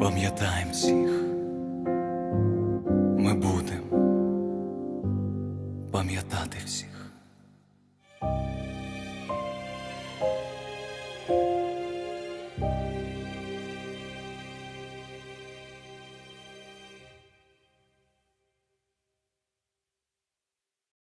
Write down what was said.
пам'ятаємо всіх.